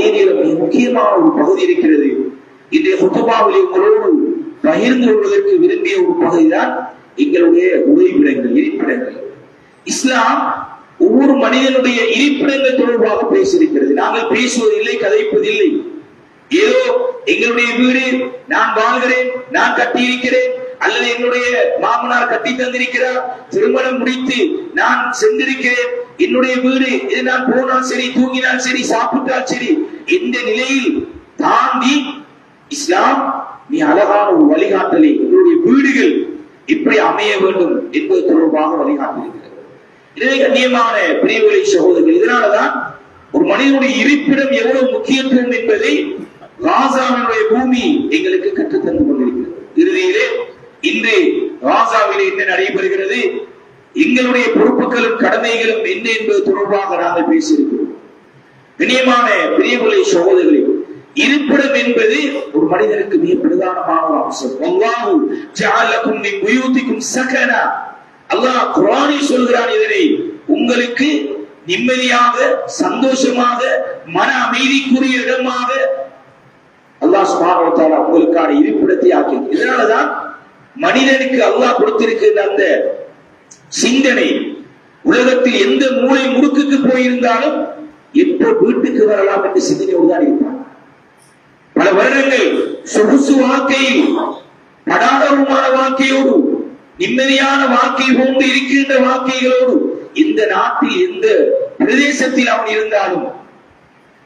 அதே மிக முக்கியமான ஒரு பகுதி இருக்கிறது. இன்றைய குத்துபாவிலே உங்களோடு பகிர்ந்து கொள்வதற்கு விரும்பிய ஒரு பகுதிதான் எங்களுடைய உதவிப்பிடங்கள் இருப்பிடங்கள். இஸ்லாம் ஒவ்வொரு மனிதனுடைய இருப்பிடங்கள் தொடர்பாக பேசியிருக்கிறது. நாங்கள் பேசுவதில்லை கதைப்பதில்லை. ஏதோ எங்களுடைய வீடு நான் வாழ்கிறேன் நான் கட்டியிருக்கிறேன் அல்லது என்னுடைய மாமனார் கட்டி தந்திருக்கிறார் திருமணம் முடித்து நான் சென்றிருக்கிறேன் என்னுடைய வீடு இது நான் போனால் சரி தூங்கினால் சரி சாப்பிட்டால் சரி இந்த நிலையில் தாண்டி இஸ்லாம் நீ அழகான ஒரு வழிகாட்டலை உங்களுடைய வீடுகள் இப்படி அமைய வேண்டும் என்பது தொடர்பாக வழிகாட்டியிருக்கிறது. எனவே கண்ணியமான பிரிவுகளை சகோதரர்கள் இதனாலதான் ஒரு மனிதனுடைய இருப்பிடம் எவ்வளவு முக்கியத்துவம் என்பதை ராசாவினுடைய பூமி எங்களுக்கு கற்றுத்தந்து கொண்டிருக்கிறது. இறுதியிலே இன்று ராசாவிலே என்ன நடைபெறுகிறது? எங்களுடைய பொறுப்புகளும் கடமைகளும் என்ன என்பது தொடர்பாக நாங்கள் பேசியிருக்கிறோம். கண்ணியமான பிரியமுலை சகோதரர்களே இருப்பிடம் என்பது ஒரு மனிதனுக்கு மிக பிரதானமான ஒரு அம்சம். அல்லாஹு ஜஅலக்கும் மின் புயூத்திக்கும் சகனா. அல்லாஹ் குர்ஆனில் சொல்கிறான் இதனை உங்களுக்கு நிம்மதியாக சந்தோஷமாக மன அமைதிக்குரிய இடமாக அல்லாஹ் சுப்ஹானஹு வ உங்களுக்கான இருப்பிடத்தை ஆக்கி இதனாலதான் மனிதனுக்கு அல்லாஹ் கொடுத்திருக்கிற அந்த சிந்தனை உலகத்தில் எந்த மூளை முடுக்குக்கு போயிருந்தாலும் எப்ப வீட்டுக்கு வரலாம் என்ற சிந்தனையோடு தான் பல வருடங்கள் சொகுசு வாழ்க்கையில் படாதவுமான வாழ்க்கையோடு நிம்மதியான வாழ்க்கை போன்று இருக்கின்ற வாழ்க்கைகளோடு இந்த நாட்டில் எந்த பிரதேசத்தில் அவன் இருந்தாலும்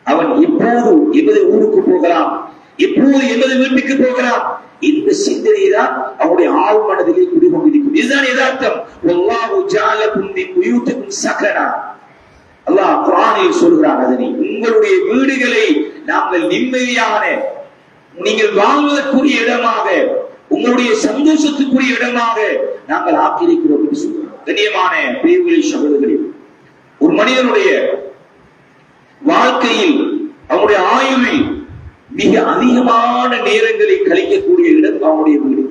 அவன் எப்போது எமது ஊருக்கு போகலாம் எப்போது எமது வீட்டுக்கு போகலாம் இந்த சிந்தனை தான் அவருடைய ஆள் மனதிலே குடிகொண்டிருக்கும். இதுதான் யதார்த்தம். வல்லாஹு ஜஅலக்கும் சகனா அல்லாஹ் குரானில் சொல்கிறான் அதனை உங்களுடைய வீடுகளை நாங்கள் நிம்மதியான நீங்கள் வாழ்வதற்குரிய இடமாக உங்களுடைய சந்தோஷத்துக்குரிய இடமாக நாங்கள் ஆக்கியிருக்கிறோம் என்று சொல்கிறோம் கண்ணியமான பிரிவுகளை சகோதரர்களில் ஒரு மனிதனுடைய வாழ்க்கையில் அவனுடைய ஆயுளில் மிக அதிகமான நேரங்களை கழிக்கக்கூடிய இடம் அவனுடைய வீடு.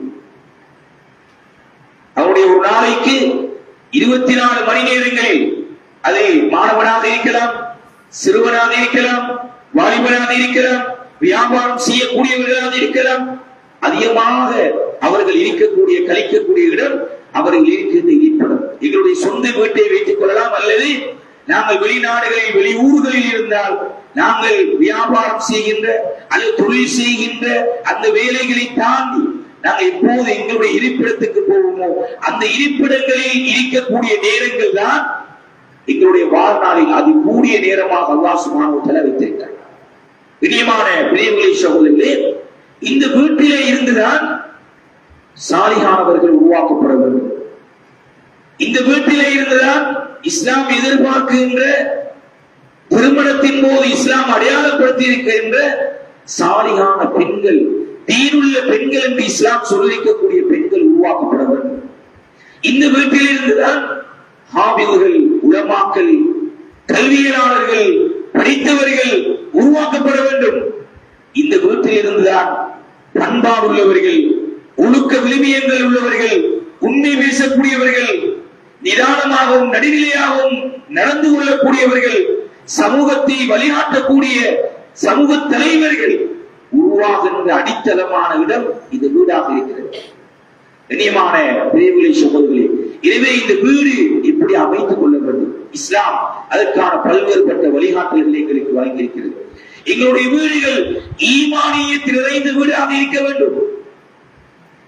அவனுடைய ஒரு நாளைக்கு இருபத்தி நாலு மணி நேரங்களில் அது மாணவனாக இருக்கலாம் சிறுவனாக இருக்கலாம் வாலிபனாக இருக்கலாம் வியாபாரம் செய்யக்கூடியவர்களாக இருக்கலாம். அதிகமாக அவர்கள் இருக்கக்கூடிய கழிக்கக்கூடிய இடம் அவர்கள் இருக்கின்ற இருப்பிடம். எங்களுடைய சொந்த வீட்டை வைத்துக் கொள்ளலாம் அல்லது நாங்கள் வெளிநாடுகளில் வெளியூர்களில் இருந்தால் நாங்கள் வியாபாரம் செய்கின்ற அல்லது தொழில் செய்கின்ற அந்த வேலைகளை தாண்டி நாங்கள் எப்போது எங்களுடைய இருப்பிடத்துக்கு போவோமோ அந்த இருப்பிடங்களில் இருக்கக்கூடிய நேரங்கள் தான் எங்களுடைய வாழ்நாளில் அது கூடிய நேரமாக அல்லாஹ் சுப்ஹானஹு வைத்திருக்கிறார். பிரியமான பிரியங்களே சகோதரர்களே இந்த வீட்டிலே இருந்துதான் சாலிகானவர்கள் உருவாக்கப்பட வேண்டும். இந்த வீட்டிலே இருந்துதான் இஸ்லாம் எதிர்பார்க்கின்ற திருமணத்தின் போது இஸ்லாம் அடையாளப்படுத்தி இருக்கின்ற சாலிகான பெண்கள் தீனுள்ள பெண்கள் என்று இஸ்லாம் சொல்லிக்கக்கூடிய பெண்கள் உருவாக்கப்பட வேண்டும். இந்த வீட்டில் இருந்துதான் ஹாபிதுகள் உலமாக்கள் கல்வியலாளர்கள் படித்தவர்கள் உருவாக்கப்பட வேண்டும். இந்த வீட்டில் இருந்துதான் பண்பாடு உள்ளவர்கள் ஒழுக்க விளிமியங்கள் உள்ளவர்கள் உண்மை பேசக்கூடியவர்கள் நிதானமாகவும் நடுநிலையாகவும் நடந்து கொள்ளக்கூடியவர்கள் சமூகத்தை வழிகாட்டக்கூடிய சமூக தலைவர்கள் உருவாகின்ற அடித்தளமான இடம் இந்த வீடாக இருக்கிறது. கண்ணியமான பிரிவுகளை சகோதரர்களே எனவே இந்த வீடு இப்படி அமைத்துக் கொள்ள வேண்டும். இஸ்லாம் அதற்கான பல்வேறுபட்ட வழிகாட்டல்களை எங்களுக்கு வழங்கியிருக்கிறது. எங்களுடைய வீடுகள் ஈமானியத்தில் நிறைந்த வீடாக இருக்க வேண்டும்.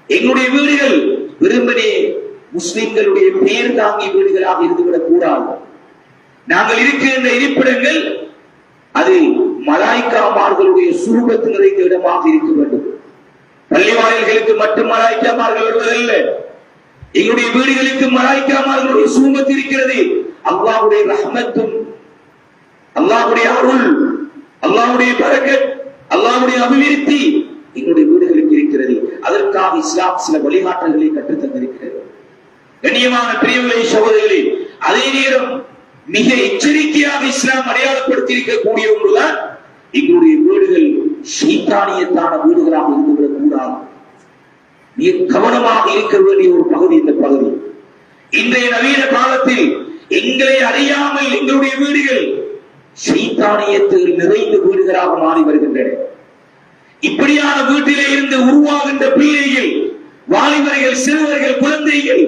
எங்களுடைய வீடுகள் விரும்பினே முஸ்லிம்களுடைய பேர் தாங்கி வீடுகளாக இருந்துவிடக் கூடாது. நாங்கள் இருக்கின்ற இருப்பிடங்கள் அது மலாய்க்காமார்களுடைய சூபத்து நிறைந்த இடமாக இருக்க வேண்டும். பள்ளிவாயல்களுக்கு மட்டும் மலாய்க்காமார்கள் வருவதில்லை. எங்களுடைய வீடுகளுக்கு மலாய்க்காமார்களுடைய சூமத்து இருக்கிறது. அல்லாவுடைய ரஹமத்தும் அல்லாவுடைய அருள் அல்லாவுடைய பரக்கத் அல்லாவுடைய அபிவிருத்தி எங்களுடைய வீடுகளுக்கு இருக்கிறது. அதற்காக இஸ்லாம் சில வழிகாட்டல்களை கற்றுத் தந்திருக்கிறது. கண்ணியமான பிரியவிலை சகோதரிகளே அதே நேரம் மிக எச்சரிக்கையாக இஸ்லாம் அடையாளப்படுத்தி இருக்கக்கூடிய ஒன்றுதான் எங்களுடைய வீடுகள் சீத்தானியத்தான வீடுகளாக இருந்துவிடக் கூடாது கவனமாக இருக்க வேண்டிய ஒரு பகுதி இந்த பகுதி. இன்றைய நவீன காலத்தில் எங்களை அறியாமல் எங்களுடைய வீடுகள் சைத்தானியத்தில் நிறைந்த வீடுகளாக மாறி வருகின்றன. இப்படியான வீட்டிலே இருந்து உருவாகின்ற பிள்ளைகள் வாலிபர்கள் சிறுவர்கள் குழந்தைகள்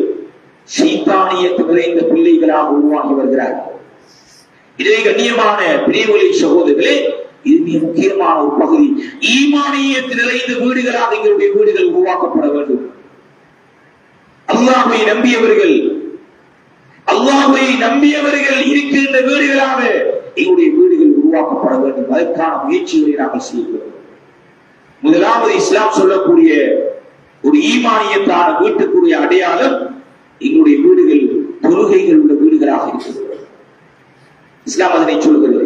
சைத்தானியத்து நிறைந்த பிள்ளைகளாக உருவாகி வருகிறார்கள். இதே கண்ணியமான பிரிவுகளை சகோதரர்களே இது மிக முக்கியமான ஒரு பகுதி ஈமானியத்தில் நிறைந்த வீடுகளாக எங்களுடைய வீடுகள் உருவாக்கப்பட வேண்டும். அல்லாஹை நம்பியவர்கள் அல்லாஹை நம்பியவர்கள் இருக்கின்ற வீடுகளாக எங்களுடைய வீடுகள் உருவாக்கப்பட வேண்டும். அதற்கான முயற்சிகளை நாங்கள் செய்கிறோம். முதலாவது இஸ்லாம் சொல்லக்கூடிய ஒரு ஈமானியத்தான வீட்டுக்குரிய அடையாளம் எங்களுடைய வீடுகள் தொழுகைகள் உள்ள வீடுகளாக இருக்கிறது. இஸ்லாம் அதனை சொல்கிறது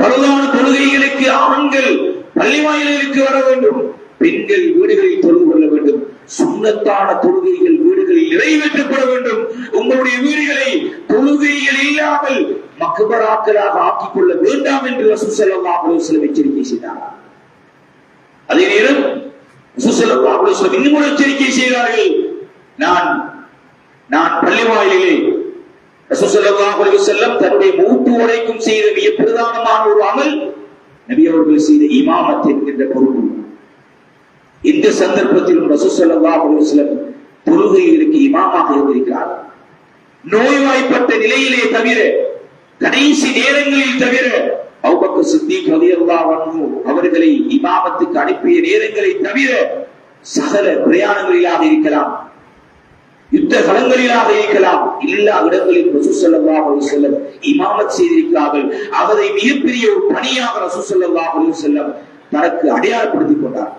பழுதான தொழுகைகளுக்கு ஆண்கள் பள்ளிவாயில்களுக்கு வர வேண்டும். பெண்கள் வீடுகளில் தொழுது கொள்ள வேண்டும். சுண்ணத்தான தொழுகைகள் வீடுகளில் நிறைவேற்றப்பட வேண்டும். உங்களுடைய வீடுகளை தொழுகைகள் இல்லாமல் மக்கபராக்களாக ஆக்கிக் கொள்ள வேண்டாம் என்று ரசூல் ஸல்லல்லாஹு எச்சரிக்கை செய்தார். அதே நேரம் ரசூல் ஸல்லல்லாஹு இன்னும் ஒரு எச்சரிக்கை செய்தார்கள். நான் நான் பள்ளி வாயிலே தன்னுடைய மூட்டு உரைக்கும் செய்த மிக பிரதானமான ஒரு அமல் நபி அவர்கள் செய்த இமாமத் என்கின்ற பொறுப்பு இந்த சந்தர்ப்பத்திலும் ரசூல் ஸல்லல்லாஹு தொழுகைகளுக்கு இமாமாக இருந்திருக்கிறார். நோய்வாய்ப்பட்ட நிலையிலே தவிர கடைசி நேரங்களில் தவிர அவுபக்கர் சித்திக் ரலியல்லாஹு அன்ஹு அவர்களை இமாமத்துக்கு அனுப்பிய நேரங்களை தவிர சகல பிரயாணங்களிலாக இருக்கலாம். யுத்த களங்களிலாக இருக்கலாம். எல்லா இடங்களில் ரசூல் ஸல்லல்லாஹு அலைஹி வஸல்லம் இமாமத் செய்திருக்கிறார்கள். அவரை மிகப்பெரிய ஒரு பணியாக ரசூல் ஸல்லல்லாஹு தனக்கு அடையாளப்படுத்திக் கொண்டார்.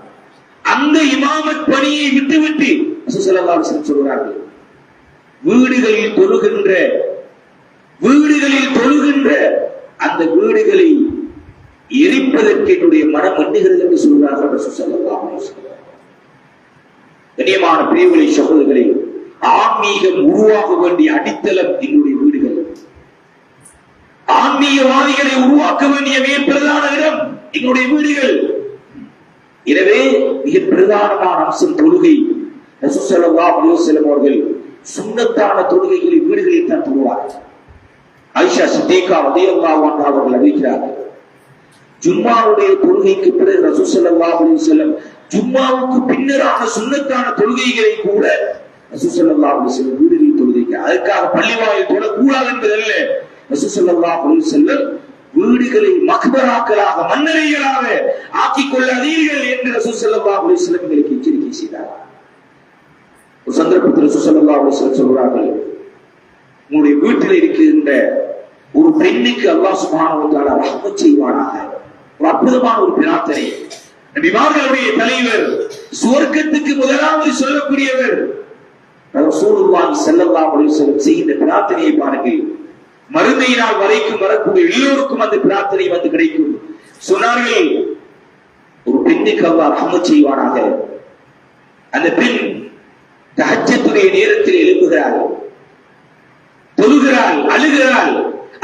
அந்த இமாமத் பணியை விட்டுவிட்டு ரசூல் ஸல்லல்லாஹு அலைஹி வஸல்லம் சொல்கிறார்கள். வீடுகளில் தொழுகின்ற வீடுகளில் தொழுகின்ற அந்த வீடுகளை எரிப்பதற்கு என்னுடைய மனம் எண்ணுகிறது என்று சொல்கிறார்கள் ரசூல் ஸல்லல்லாஹு அலைஹி வஸல்லம். கண்ணியமான பிரிவுகளை சகோதரர்களே ஆன்மீகம் உருவாக வேண்டிய அடித்தளம் என்னுடைய வீடுகள். ஆன்மீகவாதிகளை உருவாக்க வேண்டிய மிக பிரதான இடம் என்னுடைய வீடுகள். எனவே மிக பிரதானமான அம்சம் தொழுகை ரசூசல்லா அலுவலம் அவர்கள் சுண்ணத்தான தொழுகைகளை வீடுகளில் தான் தொழுவார்கள். ஐஷா சித்தேகா உதயல்லாவான் அவர்கள் அறிவிக்கிறார்கள். ஜும்மாவுடைய தொழுகைக்கு பிறகு ரசூசல்லா செல்லம் ஜும்மாவுக்கு பின்னரான சுண்ணத்தான தொழுகைகளை கூட ரசூசல்லா அலுவலம் வீடுகளில் தொழுகைக்கு அதுக்காக பள்ளிவாயில் தொழக்கூடாது என்பதல்ல. ரசூசல்லா அலுவலம் வீடுகளை மக்பராக்களாக மன்னரைகளாக ஆக்கிக் கொள்ளாதீர்கள் என்று ரசூல் ஸல்லல்லாஹு அலைஹி எங்களுக்கு எச்சரிக்கை செய்தார். ஒரு சந்தர்ப்பத்தில் ரசூல் ஸல்லல்லாஹு அலைஹி சொல்கிறார்கள் உங்களுடைய வீட்டில் இருக்கின்ற ஒரு பெண்ணுக்கு அல்லாஹ் சுப்ஹானஹு ரஹ்மத் செய்வானாக? ஒரு அற்புதமான ஒரு பிரார்த்தனை. நபிமார்களுடைய தலைவர் சுவர்க்கத்துக்கு முதலாவது சொல்லக்கூடியவர். ரசூலுல்லாஹி ஸல்லல்லாஹு அலைஹி வஸல்லம் செய்த பிரார்த்தனையை பாருங்கள். மறுமை நாள் வரைக்கும் வரக்கூடிய எல்லோருக்கும் அந்த பிரார்த்தனை வந்து கிடைக்கும். சொன்னார்கள் ஒரு பெண்ணுக்கு அல்லாஹ் ரஹ்மத் செய்வானாக. அந்த பெண் தஹஜ்ஜத்துடைய நேரத்தில் எழுப்புகிறாள் தொழுகிறாள் அழுகிறாள்.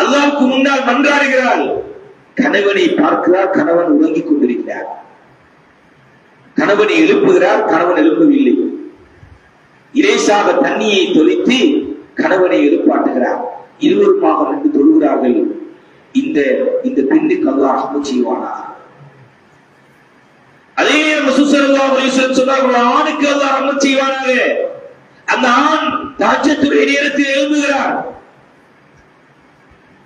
அல்லாவுக்கு முன்னால் மன்றாடுகிறாள். கணவனை பார்க்கிறார் கணவன் உறங்கிக் கொண்டிருக்கிறார். கணவனை எழுப்புகிறார் கணவன் எழுப்பவில்லை இலேசாக தண்ணியை தொலைத்து கணவனை எழுப்பாட்டுகிறார் இருவருமாக நின்று தொழுகிறார்கள். இந்த இந்த பெண்ணுக்கு அல்லாஹ் ரஹ்மத் செய்வானா அதே நேரம் சொன்னார்கள் ஆணுக்கு அல்லாஹ் ரஹ்மத் செய்வானாக? அந்த ஆண் தாஜத்துடைய நேரத்தில் எழுந்துகிறார்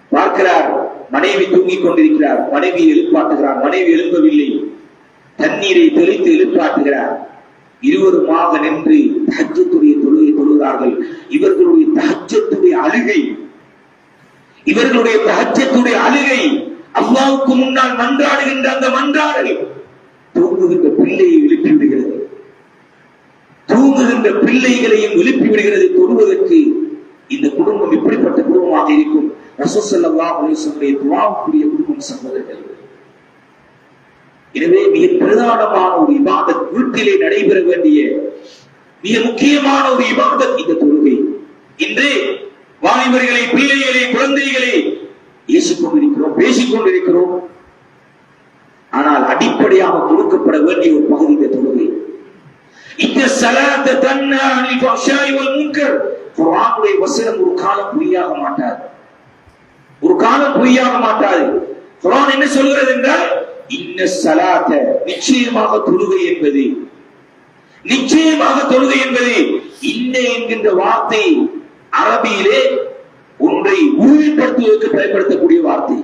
பார்க்கிறார் மனைவி தூங்கிக் கொண்டிருக்கிறார். மனைவி எழுப்பாட்டுகிறார். மனைவி எழும்பவில்லை. தண்ணீரை தெளித்து எழுப்பாட்டுகிறார். இருவருமாக நின்று தஹஜத்துடைய தொழுகை தொழுகிறார்கள் இவர்களுடைய தஹஜத்துடைய அழுகை இவர்களுடைய தஹஜத்துடைய அழுகை அல்லாவுக்கு முன்னால் மன்றாடுகின்ற அந்த மன்றாடல் தூங்குகின்ற பிள்ளையை எழுப்பி விடுகிறது. தூங்குகின்ற பிள்ளைகளையும் எழுப்பி விடுகிறது தொழுவதற்கு. இந்த குடும்பம் இப்படிப்பட்ட குடும்பமாக இருக்கும். ரசூசல்லா துவாவுக்குரிய குடும்பம் சகோதரர்கள் எனவே மிக பிரதானமான ஒரு இபாதத் வீட்டிலே நடைபெற வேண்டிய மிக முக்கியமான ஒரு இபாதத் இந்த தொழுகை. இன்று வாலிபர்களை பிள்ளைகளை குழந்தைகளை ஏசிக்கொண்டிருக்கிறோம் பேசிக் கொண்டிருக்கிறோம் ஆனால் அடிப்படையாக கொடுக்கப்பட வேண்டிய ஒரு பகுதி இந்த தொழுகை. இந்த சலாத்த தன்னா முன்கர். குர்ஆனுடைய வசனம் ஒரு காலம் புரியாக மாட்டார் ஒரு காலம் பொய்யாக மாட்டாது. குரான் என்ன சொல்கிறது என்றால் இன்ன சலாத்த நிச்சயமாக தொழுகை என்பது. நிச்சயமாக தொழுகை என்பது. இன்ன என்கின்ற வார்த்தை அரபியிலே ஒன்றை உறுதிப்படுத்துவதற்கு பயன்படுத்தக்கூடிய வார்த்தை.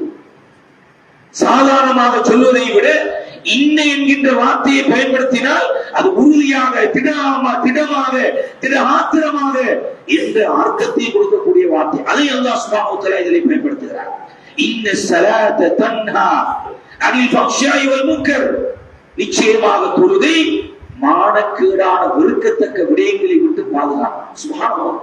சாதாரணமாக சொல்வதை விட இன்ன என்கின்ற வார்த்தையை பயன்படுத்தினால் அது உறுதியாக திடமா திடமாக திட ஆத்திரமாக என்ற அர்த்தத்தை கொடுக்கக்கூடிய வார்த்தை. அதை அல்லாஹ் சுப்ஹானஹு இதனை பயன்படுத்துகிறார். இன்ன சலாத்த தன்ஹா. அனில் நிச்சயமாக தொழுகை மானக்கேடான வெறுக்கத்தக்க விடயங்களை விட்டு பாதுகாக்கும். சுப்ஹானல்லாஹ்.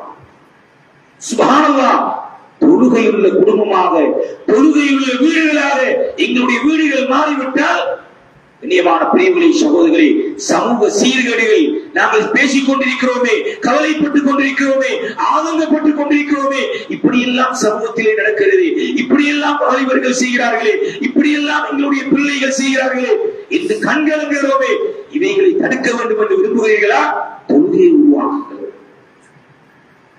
சுபஹானல்லாஹ். தொழுகையுள்ள குடும்பமாக தொழுகையுள்ள வீடுகளாக எங்களுடைய வீடுகள் மாறிவிட்டால் கண்ணியமான பிரிவுகளை சகோதரர்களே சமூக சீர்கேடுகளில் நாங்கள் பேசிக் கொண்டிருக்கிறோமே கவலைப்பட்டுக் கொண்டிருக்கிறோமே ஆதங்கப்பட்டுக் கொண்டிருக்கிறோமே இப்படி எல்லாம் சமூகத்திலே நடக்கிறது இப்படி எல்லாம் வாலிபர்கள் செய்கிறார்களே இப்படி எல்லாம் எங்களுடைய பிள்ளைகள் செய்கிறார்களே என்று கண்கலங்கிறோமே இவைகளை தடுக்க வேண்டும் என்று விரும்புகிறீர்களா? தொழுகையை உருவாக்குங்கள்.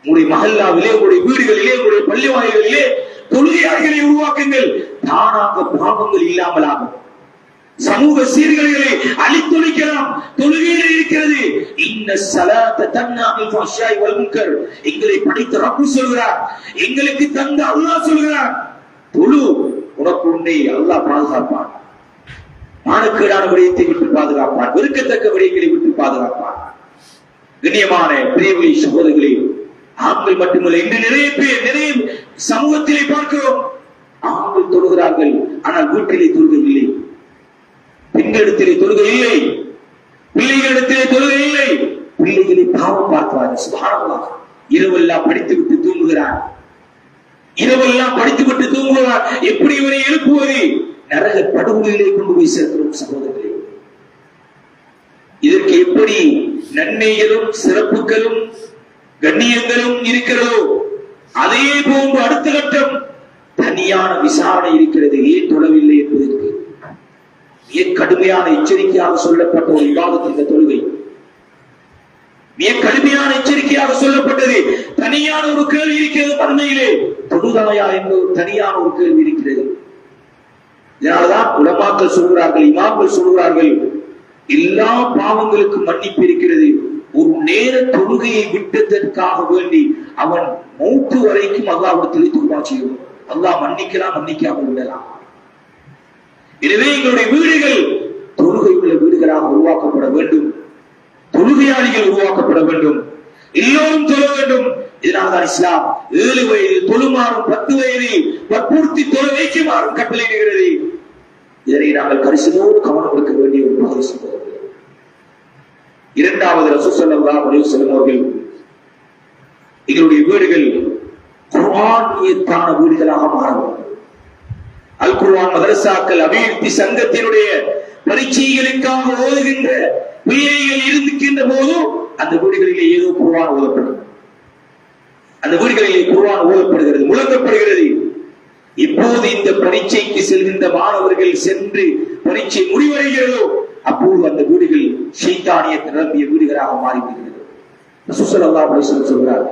உங்களுடைய மகல்லாவிலே உங்களுடைய வீடுகளிலே உங்களுடைய பள்ளி வாயில்களிலே உருவாக்குங்கள். தானாக பாவங்கள் இல்லாமல் ஆகும் சமூக சீர்கேடுகளை அழித்தொழிக்கலாம். தொழுகையில இருக்கிறது. இன்ன சலாத்த தன்னாமில் ஃபஹ்ஷாய் வல்முக்கர் எங்களை படித்த ரப்பு சொல்கிறார். எங்களுக்கு தந்த அல்லாஹ் சொல்கிறார். தொழு. உனக்கு உன்னை அல்லாஹ் பாதுகாப்பான். மானக்கேடான விடயத்தை விட்டு பாதுகாப்பான். வெறுக்கத்தக்க விடயங்களை விட்டு பாதுகாப்பான். கண்ணியமான பிரியவழி சகோதரர்களே ஆண்கள் மட்டுமல்ல இன்று நிறைய பேர் நிறைய சமூகத்திலே பார்க்கிறோம். ஆண்கள் தொழுகிறார்கள் ஆனால் வீட்டிலே தொழுகை பெண்களிடத்திலே தொழுகை இல்லை. பிள்ளைகளிடத்திலே தொழுகை இல்லை. பிள்ளைகளை பாவம் பார்க்கிறார்கள் சுபாரமாக இரவெல்லாம் படித்து விட்டு தூங்குகிறார். இரவெல்லாம் படித்து விட்டு தூங்குகிறார். எப்படி இவரை எழுப்புவது? நரக படுகொலையிலே கொண்டு போய் சேர்க்கிறோம் சகோதரர்களே. இதற்கு எப்படி நன்மைகளும் சிறப்புகளும் கண்ணியங்களும் இருக்கிறதோ அதே போன்று அடுத்த கட்டம் தனியான விசாரணை இருக்கிறது. ஏன் தொடவில்லை என்பதற்கு மிக கடுமையான எச்சரிக்கையாக சொல்லப்பட்ட ஒரு விவாதத்தில் இந்த தொழுகை. மிக கடுமையான எச்சரிக்கையாக சொல்லப்பட்டது. தனியான ஒரு கேள்வி இருக்கிறது மறுமையிலே தொழுதாயா என்று ஒரு தனியான ஒரு கேள்வி இருக்கிறது. இதனால்தான் உலமாக்கள் சொல்கிறார்கள் இமாக்கள் சொல்கிறார்கள் எல்லா பாவங்களுக்கும் மன்னிப்பு இருக்கிறது. ஒரு நேர தொழுகையை விட்டதற்காக வேண்டி அவன் மூத்து வரைக்கும் அல்லாவிடத்திலே துன்பா செய்யும். அல்லாஹ் மன்னிக்கலாம் மன்னிக்காமல் விடலாம். எனவே எங்களுடைய வீடுகள் தொழுகை உள்ள வீடுகளாக உருவாக்கப்பட வேண்டும். தொழுகையாளிகள் உருவாக்கப்பட வேண்டும். எல்லோரும் தொழ வேண்டும். இதனால்தான் இஸ்லாம் ஏழு வயது தொழுமாறும் பத்து வயது வற்புறுத்தி தொழ வைக்குமாறும் கட்டளையிடுகிறது இதனை நாங்கள் கரிசனோடு கவனம் கொடுக்க வேண்டிய ஒரு பகுதி சம்பவம் இரண்டாவது ரசூசல்லா செல்லும் அவர்கள் எங்களுடைய வீடுகள் குர்ஆனியத்தான வீடுகளாக மாற வேண்டும் அல்குர்வான் மதரசாக்கள் அபிவிருத்தி சங்கத்தினுடைய பரீட்சைகளுக்காக ஓதுகின்ற உயிரிகள் இருந்துக்கின்ற போதும் அந்த வீடுகளிலே ஏதோ குர்ஆன் ஓதப்படும் அந்த வீடுகளிலே குர்ஆன் ஓதப்படுகிறது முழங்கப்படுகிறது இப்போது இந்த பரீட்சைக்கு செல்கின்ற மாணவர்கள் சென்று பரீட்சை முடிவடைகிறதோ அப்போது அந்த வீடுகள் சைத்தானியத்தை நிரம்பிய வீடுகளாக மாறிவிடுகிறது. ரசூலுல்லாஹி அலைஹி சொல்கிறார்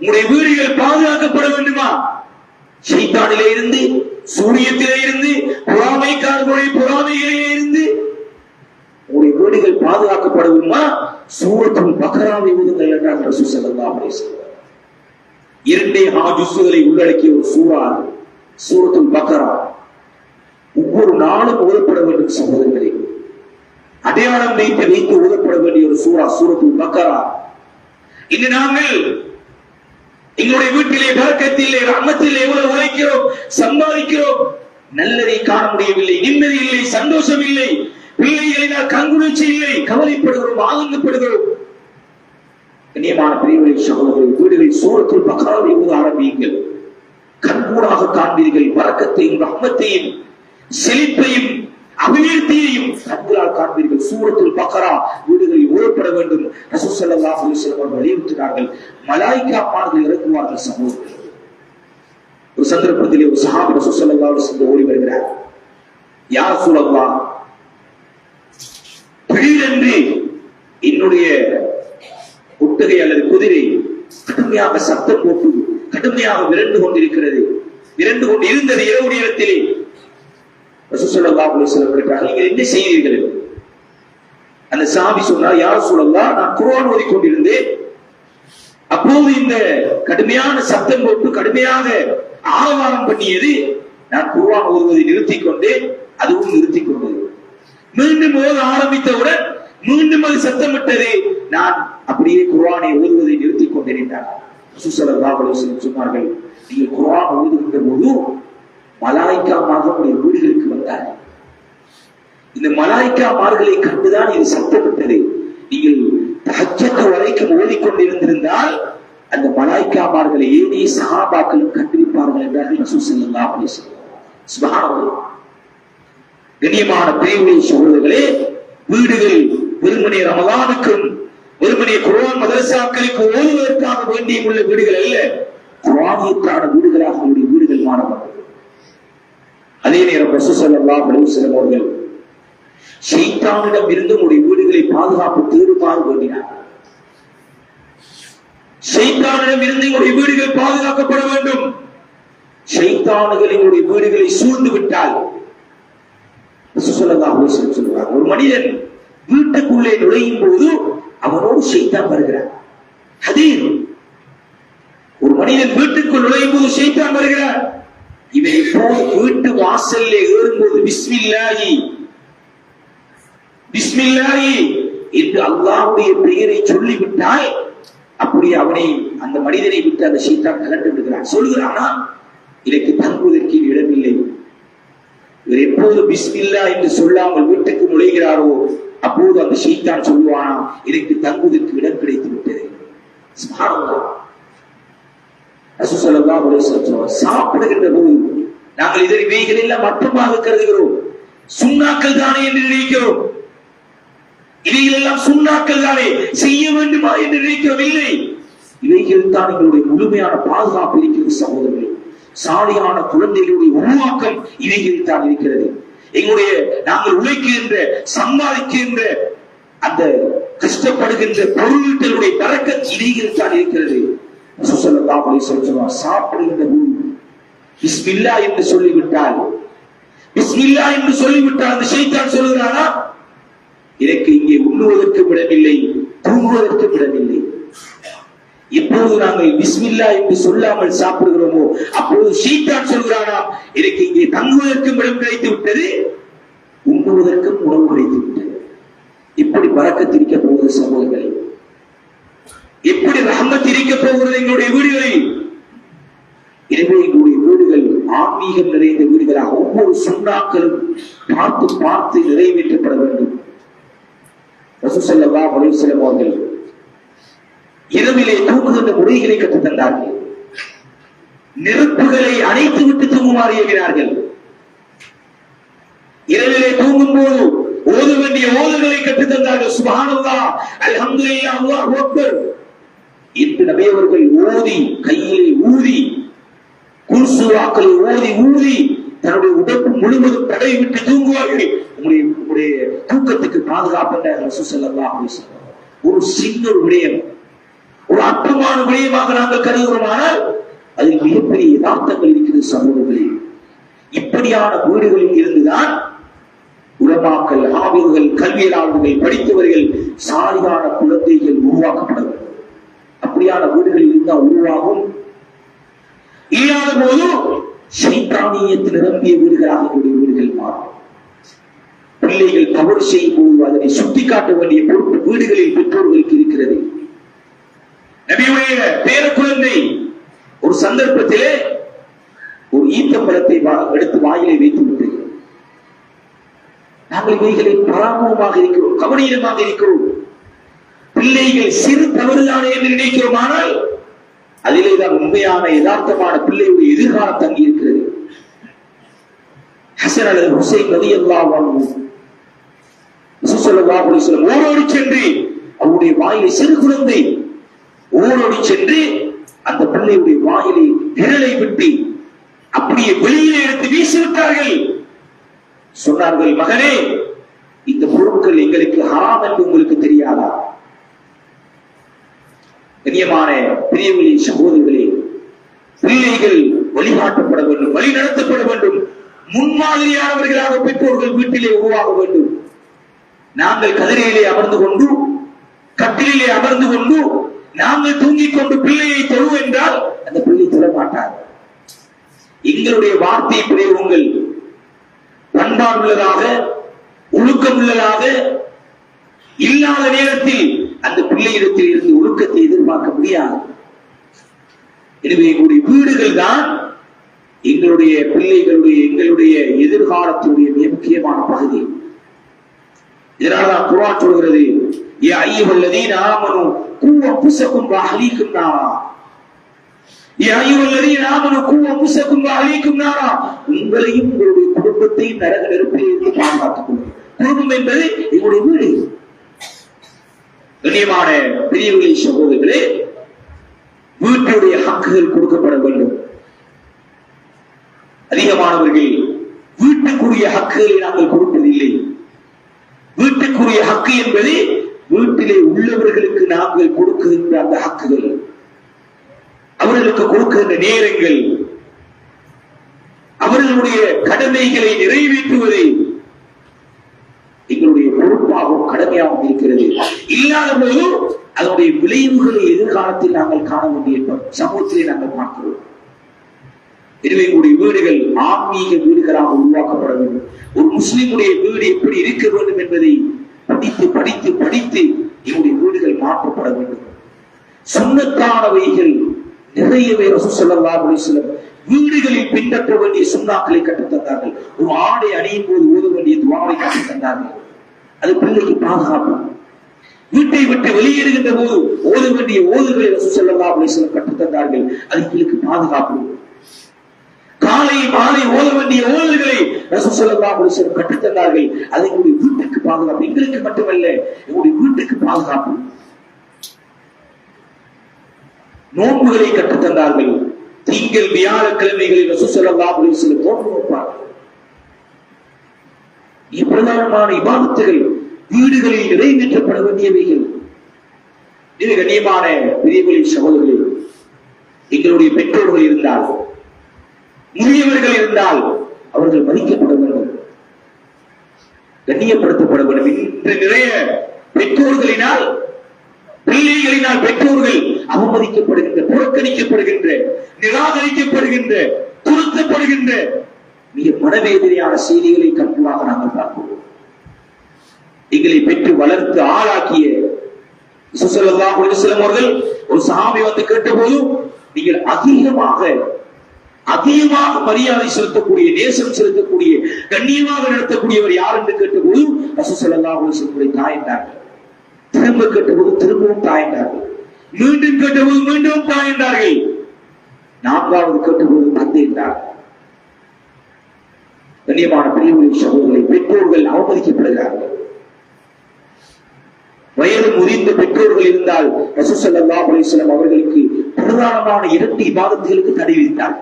உங்களுடைய வீடுகள் பாதுகாக்கப்பட வேண்டுமா? சைத்தானிலே இருந்து சூரியத்திலே இருந்து பொறாமைக்காரர்களுடைய பொறாமைகளிலே இருந்து உங்களுடைய வீடுகள் பாதுகாக்கப்படுமா சூரத்தும் பக்கராவை ஊதுங்கள் என்றார் ரசூல் ஸல்லல்லாஹு அலைஹி இரண்டே ஹாஜுசுகளை உள்ளடக்கிய ஒரு சூறா சூரத்தும் பக்கரா. ஒவ்வொரு நாளும் ஓதப்பட வேண்டும் சகோதரர்களே. அடையாளம் வைத்து வைத்து ஓதப்பட வேண்டிய ஒரு சூறா சூரத்துல் பக்கரா. இன்று நாங்கள் எங்களுடைய வீட்டிலே பழக்கத்திலே ரமத்திலே எவ்வளவு உழைக்கிறோம் சம்பாதிக்கிறோம். நல்லதை காண முடியவில்லை நிம்மதி இல்லை சந்தோஷம் இல்லை. பிள்ளைகளினால் கங்குளிர்ச்சி இல்லை கவலைப்படுகிறோம் ஆனந்தப்படுகிறோம் கண்ணியமான பிரிவுகளை சகோதரர்கள் வீடுகளில் சூரத்தில் பக்காவை ஊத ஆரம்பியுங்கள். கண்கூடாக காண்பீர்கள் வரக்கத்தையும் ரஹ்மத்தையும் செழிப்பையும் அபிவிருத்தியையும் கண்களால் காண்பீர்கள். சூரத்தில் பக்கரா வீடுகளில் ஓடப்பட வேண்டும். ரசூல் அவர்கள் வலியுறுத்தினார்கள். மலாய்க்கா மார்கள் இறக்குவார்கள் சமூகத்தில் ஒரு சந்தர்ப்பத்திலே ஒரு சஹாபி ரசூல் சென்று ஓடி வருகிறார். யார் சூழல்லா திடீரென்று என்னுடைய ஒட்டகை அல்லது குதிரை கடுமையாக சத்தம் போட்டு கடுமையாக விரண்டு கொண்டிருக்கிறது. விரண்டு கொண்டு இருந்தது இரவு நேரத்திலே ரசூலுல்லாஹி அலைஹி வஸல்லம் கேட்டார்கள் நீங்கள் என்ன செய்வீர்கள் அந்த சாபி சொன்னார் யார் சொல்லலாம் நான் குர்ஆன் ஓதிக் கொண்டிருந்தேன் அப்போது இந்த கடுமையான சத்தம் போட்டு கடுமையாக ஆரவாரம் பண்ணியது நான் குருவான் ஓதுவதை நிறுத்திக் கொண்டேன் அதுவும் நிறுத்திக் கொண்டது. மீண்டும் ஓத ஆரம்பித்தவுடன் மீண்டும் அது சத்தமிட்டது. நான் அப்படியே குர்ஆனை ஓதுவதை நிறுத்திக் கொண்டேன் என்றார். ரசூலுல்லாஹி அலைஹி வஸல்லம் சொன்னார்கள் நீங்கள் குர்ஆன் ஓதுகின்ற போது மலாய்க்கா உடைய கேட்டார் இந்த மலாய்க்கா மார்களை கண்டுதான் இது சத்தப்பட்டது நீங்கள் தஹஜ்ஜத் வரைக்கும் ஓடிக்கொண்டிருந்திருந்தால் அந்த மலாய்க்கா மார்களை ஏனைய சஹாபாக்களும் கண்டிருப்பார்கள் என்றார்கள் ரசூல் ஸல்லல்லாஹு அலைஹி வஸல்லம். கண்ணியமான பிரிவுடைய சகோதரர்களே வீடுகள் வெறுமனே ரமலானுக்கும் வெறுமனே குரான் மதரசாக்களுக்கு ஓதுவதற்காக வேண்டிய உள்ள வீடுகள் அல்ல குரானியத்தான வீடுகளாக உங்களுடைய வீடுகள் மாறப்பட்டது. அதே நேரம் ரசூல் அப்படின்னு அலைஹி அவர்கள் ஷைத்தானிடம் இருந்து உங்களுடைய வீடுகளை பாதுகாப்பு தேடுமாறு வேண்டினார். சைத்தானிடம் இருந்து உங்களுடைய வீடுகள் பாதுகாக்கப்பட வேண்டும். சைத்தானுகள் எங்களுடைய வீடுகளை சூழ்ந்து விட்டால் ரசூலுல்லாஹி ஒரு மனிதன் வீட்டுக்குள்ளே நுழையும் போது அவனோடு சைத்தான் வருகிறான். அதே ஒரு மனிதன் வீட்டுக்குள் நுழையும் போது சைத்தான் வருகிறார் இவன் இப்போ வீட்டு வாசல்ல ஏறும்போது பிஸ்மில்லாஹி பிஸ்மில்லாஹி என்று அல்லாஹ்வுடைய பெயரை சொல்லிவிட்டால் அப்படி அவனை அந்த மனிதனை விட்டு அந்த ஷைத்தான் கலண்டு விடுகிறான். சொல்கிறானா எனக்கு தங்குவதற்கு இடமில்லை. இவர் எப்போது பிஸ்மில்லா என்று சொல்லாமல் வீட்டுக்கு நுழைகிறாரோ அப்போது அந்த சீத்தான் சொல்லுவானா எனக்கு தங்குவதற்கு இடம் கிடைத்து விட்டது சாப்பிடுகின்ற போது நாங்கள் இதை இவைகள் எல்லாம் மட்டுமாக கருதுகிறோம். சுண்ணாக்கள் தானே என்று நினைக்கிறோம். இவைகள் எல்லாம் சுண்ணாக்கள் தானே? செய்ய வேண்டுமா என்று நினைக்கிறோம் இல்லை இவைகள் தான் எங்களுடைய முழுமையான பாதுகாப்பு இருக்கிறது சகோதரர்களே. சாலையான குழந்தைகளுடைய உருவாக்கம் இவைகள் தான் இருக்கிறது. எங்களுடைய நாங்கள் உழைக்கின்ற சம்பாதிக்கின்ற அந்த கஷ்டப்படுகின்ற பொருள்களுடைய பறக்க இவைகள் தான் இருக்கிறது. ரசூலுல்லாஹி அலைஹி வஸல்லம் சாப்பிடுகின்ற போது பிஸ்மில்லா என்று சொல்லிவிட்டால் பிஸ்மில்லா என்று சொல்லிவிட்டால் அந்த ஷைத்தான் சொல்லுகிறானா? எனக்கு இங்கே உண்ணுவதற்கு விடமில்லை தூங்குவதற்கு விடமில்லை எப்போது நாங்கள் பிஸ்மில்லா என்று சொல்லாமல் சாப்பிடுகிறோமோ அப்போது ஷீத்தான் சொல்கிறானா எனக்கு இங்கே தங்குவதற்கும் இடம் கிடைத்து விட்டது உண்ணுவதற்கும் உணவு கிடைத்து விட்டது இப்படி பறக்கத்திருக்க போகுது சமூகங்கள் எப்படி ரஹமத் இருக்க போகிறது எங்களுடைய வீடுகளில் எனவே எங்களுடைய வீடுகள் ஆன்மீகம் நிறைந்த வீடுகளாக ஒவ்வொரு சுண்டாக்களும் பார்த்து பார்த்து நிறைவேற்றப்பட வேண்டும். ரசூசல்லா அலைஹிஸ்ஸலாம் அவர்கள் இரவிலே தூங்குகின்ற முறைகளை கற்றுத் தந்தார்கள். நெருப்புகளை அணைத்து விட்டு தூங்குமாறு ஏவினார்கள். இரவிலே தூங்கும் போது ஓத வேண்டிய ஓதுகளை கற்றுத் தந்தார்கள். சுபஹானல்லாஹ் அல்ஹம்துலில்லாஹ் அக்பர். என்று நபியவர்கள் ஓதி கையிலே ஊதி குர்சுவாக்களை ஓதி ஊதி தன்னுடைய உடம்பு முழுவதும் தடை விட்டு தூங்குவார்கள். உங்களுடைய உங்களுடைய தூக்கத்துக்கு பாதுகாப்பு ஒரு சின்ன விடயம். ஒரு அற்பமான விடயமாக நாங்கள் கருதுகிறோமானால் அதில் மிகப்பெரிய யதார்த்தங்கள் இருக்கிறது சமூகங்களே இப்படியான வீடுகளில் இருந்துதான் உலமாக்கள் ஆவிர்கள் கல்வியலாளர்கள் படித்தவர்கள் சாலியான குழந்தைகள் உருவாக்கப்பட வேண்டும் அப்படியான வீடுகளில் இருந்தால் உருவாகும். இல்லாத போது சைத்தானியத்தில் நிரம்பிய வீடுகளாக கூடிய வீடுகள் மாறும். பிள்ளைகள் தவறு செய்யும் போது அதனை சுட்டிக்காட்ட வேண்டிய பொறுப்பு வீடுகளில் பெற்றோர்களுக்கு இருக்கிறது. நபியுடைய பேர குழந்தை ஒரு சந்தர்ப்பத்திலே ஒரு ஈத்தப்பழத்தை வா- எடுத்து வாயிலை வைத்து விட்டு நாங்கள் இவைகளை பராமரமாக இருக்கிறோம் கவனீனமாக இருக்கிறோம். பிள்ளைகள் சிறு தவறுதானே என்று நினைக்கிறோம் ஆனால் அதிலே தான் உண்மையான யதார்த்தமான பிள்ளையுடைய எதிர்காலம் தங்கி இருக்கிறது ஹசன் அல்லது ஹுசைன் நதி எல்லாம் ஓடோடி சென்று அவருடைய வாயிலை சிறு குழந்தை ஓடோடி சென்று அந்த பிள்ளையுடைய வாயிலை விரலை விட்டு அப்படியே வெளியிலே எடுத்து வீசிவிட்டார்கள். சொன்னார்கள் மகனே இந்த பொருட்கள் எங்களுக்கு ஹராம் என்று உங்களுக்கு தெரியாதா? கண்ணியமான பிரியவெளி சகோதரிகளே பிள்ளைகள் வழிகாட்டப்பட வேண்டும் வழி நடத்தப்பட வேண்டும். முன்மாதிரியானவர்களாக பெற்றோர்கள் வீட்டிலே உருவாக வேண்டும். நாங்கள் கதிரையிலே அமர்ந்து கொண்டு கட்டிலே அமர்ந்து கொண்டு நாங்கள் தூங்கிக் கொண்டு பிள்ளையை தொழு என்றால் அந்த பிள்ளை தொழ மாட்டார் எங்களுடைய வார்த்தை பிரயோகங்கள் பண்பாடுள்ளதாக ஒழுக்கமுள்ளதாக இல்லாத நேரத்தில் அந்த பிள்ளையிடத்தில் இருந்து ஒழுக்கத்தை எதிர்பார்க்க முடியாது. எனவே எங்களுடைய வீடுகள் தான் எங்களுடைய பிள்ளைகளுடைய எங்களுடைய எதிர்காலத்துடைய மிக முக்கியமான பகுதி. இதனால்தான் குரான் சொல்கிறது ஏ ஐயவல்லதே நாமனு கூவ புசக்கும் அழிக்கும் நாரா. ஏ ஐயவல்லதே நாமனு கூவ புசக்கும் அஹலீக்கும் நாரா. உங்களையும் உங்களுடைய குடும்பத்தையும் நரக நெருப்பில் இருந்து பாதுகாத்துக் கொள்ளும் குடும்பம் என்பது எங்களுடைய வீடு. கண்ணியமான பெரியவர்களை சகோதரர்களே வீட்டுடைய ஹக்குகள் கொடுக்கப்பட வேண்டும். அதிகமானவர்கள் வீட்டுக்குரிய ஹக்குகளை நாங்கள் கொடுப்பதில்லை. வீட்டுக்குரிய ஹக்கு என்பது வீட்டிலே உள்ளவர்களுக்கு நாங்கள் கொடுக்கின்ற அந்த ஹக்குகள். அவர்களுக்கு கொடுக்கின்ற நேரங்கள். அவர்களுடைய கடமைகளை நிறைவேற்றுவதை பொறுப்பாகவும் கடுமையாகவும் இருக்கிறது. இல்லாத அதனுடைய விளைவுகளை எதிர்காலத்தில் நாங்கள் காண வேண்டிய சமூகத்திலே நாங்கள் பார்க்கிறோம். எனவே உங்களுடைய வீடுகள் ஆன்மீக வீடுகளாக உருவாக்கப்பட வேண்டும். ஒரு முஸ்லிமுடைய வீடு எப்படி இருக்க வேண்டும் என்பதை படித்து படித்து படித்து என்னுடைய வீடுகள் மாற்றப்பட வேண்டும். சுண்ணத்தானவைகள் நிறையவே சொல்லலாம் சிலர் வீடுகளில் பின்பற்ற வேண்டிய சுண்ணாக்களை கற்றுத்தந்தார்கள். ஒரு ஆடை அணியும் போது ஓத வேண்டிய துவாவை கற்றுத்தந்தார்கள். அது பிள்ளைக்கு பாதுகாப்பு. வீட்டை விட்டு வெளியேறுகின்ற போது ஓத வேண்டிய ஓதுகளை சொல்லலாம் அப்படின்னு சொல்ல கற்றுத்தந்தார்கள் அது எங்களுக்கு பாதுகாப்பு. காலை மாலை ஓத வேண்டிய ஓதல்களை ரசூசல்லா அப்படின்னு சொல்ல கற்றுத்தந்தார்கள் அது எங்களுடைய வீட்டுக்கு பாதுகாப்பு. எங்களுக்கு மட்டுமல்ல எங்களுடைய வீட்டுக்கு பாதுகாப்பு. நோன்புகளை கற்றுத் தந்தார்கள். திங்கள் வியாழக்கிழமைகளில் ரசூசல்லா சிலர் தோற்று வைப்பார்கள். இப்பிரதானமான இபாதத்துகள். வீடுகளில் நிறைவேற்றப்பட வேண்டியவைகள் இது கண்ணியமான பெரியவர்களின் சகோதரர்கள் எங்களுடைய பெற்றோர்கள் இருந்தால் முதியவர்கள் இருந்தால் அவர்கள் மதிக்கப்பட வேண்டும். கண்ணியப்படுத்தப்பட வேண்டும். இன்று நிறைய பெற்றோர்களினால் பிள்ளைகளினால் பெற்றோர்கள் அவமதிக்கப்படுகின்ற புறக்கணிக்கப்படுகின்ற நிராகரிக்கப்படுகின்ற துருத்தப்படுகின்ற மிக மனவேதனையான செய்திகளை கண்கூடாக நாங்கள் பார்க்கிறோம் எங்களை பெற்று வளர்த்து ஆளாக்கிய சுசலல்லாஹு அவர்கள் ஒரு சாமி வந்து கேட்டபோது நீங்கள் அதிகமாக அதிகமாக மரியாதை செலுத்தக்கூடிய நேசம் செலுத்தக்கூடிய கண்ணியமாக நடத்தக்கூடியவர் யார்? என்று கேட்டபோது ரசூசல்லா அலிஸ்லமுடைய தாய் திரும்ப கேட்டபோது திரும்பவும் தாய் மீண்டும் கேட்டபோது மீண்டும் தாய் நான்காவது கேட்டபோது தந்தை என்றார்கள் கண்ணியமான பிரிவுகளின் சகோதரர்களை பெற்றோர்கள் அவமதிக்கப்படுகிறார்கள். வயது முதிர்ந்த பெற்றோர்கள் இருந்தால் ரசூசல்லா அலிஸ்லாம் அவர்களுக்கு பிரதானமான இரண்டு இபாதத்துகளுக்கு தடை விதித்தார்.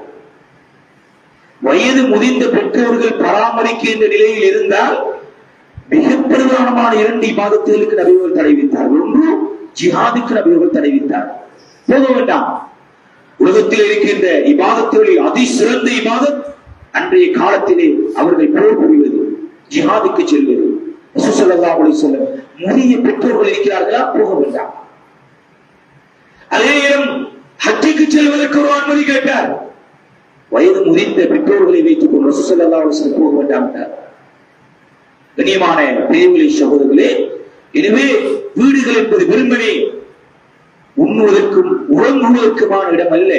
வயது முதிர்ந்த பெற்றோர்கள் பராமரிக்கின்ற நிலையில் இருந்தால் மிக பிரதானமான இரண்டு இபாதத்துகளுக்கு நபிகள் தடை விதித்தார். ஒன்று ஜிஹாதுக்கு நபிகள் தடை விதித்தார். போக வேண்டாம். உலகத்தில் இருக்கின்ற இபாதத்துகளில் அதிசிறந்த இபாதத் அன்றைய காலத்திலே அவர்கள் போர் புரிவது ஜிஹாதுக்கு செல்வது. ரசூசல்லா அலிஸ்லாம் நிறைய பெற்றோர்கள் இருக்கிறார்களா? போக வேண்டாம் அதே நேரம் ஹஜ்ஜுக்கு செல்வதற்கு ஒரு அனுமதி கேட்டார். வயது முதிர்ந்த பெற்றோர்களை வைத்துக் கொண்டு ரசூ ரசூசல்லா அலிஸ்லாம் போக வேண்டாம் என்றார். கண்ணியமான பெரியவர்களை சகோதரர்களே எனவே வீடுகள் என்பது வெறுமனே உண்ணுவதற்கும் உறங்குவதற்குமான இடம் அல்ல.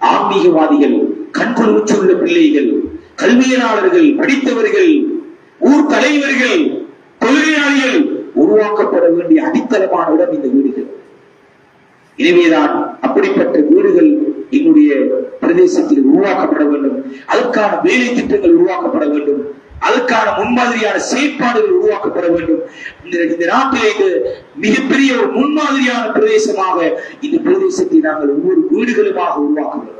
ஆன்மீகவாதிகள் கண்குளிர்ச்சியுள்ள பிள்ளைகள் கல்வியலாளர்கள் படித்தவர்கள் ஊர் தலைவர்கள் தொழிலாளிகள் உருவாக்கப்பட வேண்டிய அடித்தளமான இடம் இந்த வீடுகள் எனவேதான் அப்படிப்பட்ட வீடுகள் என்னுடைய பிரதேசத்தில் உருவாக்கப்பட வேண்டும். அதற்கான வேலை திட்டங்கள் உருவாக்கப்பட வேண்டும். அதற்கான முன்மாதிரியான செயற்பாடுகள் உருவாக்கப்பட வேண்டும். இந்த நாட்டிலே இது மிகப்பெரிய ஒரு முன்மாதிரியான பிரதேசமாக இந்த பிரதேசத்தை நாங்கள் ஒவ்வொரு வீடுகளுமாக உருவாக்க வேண்டும்.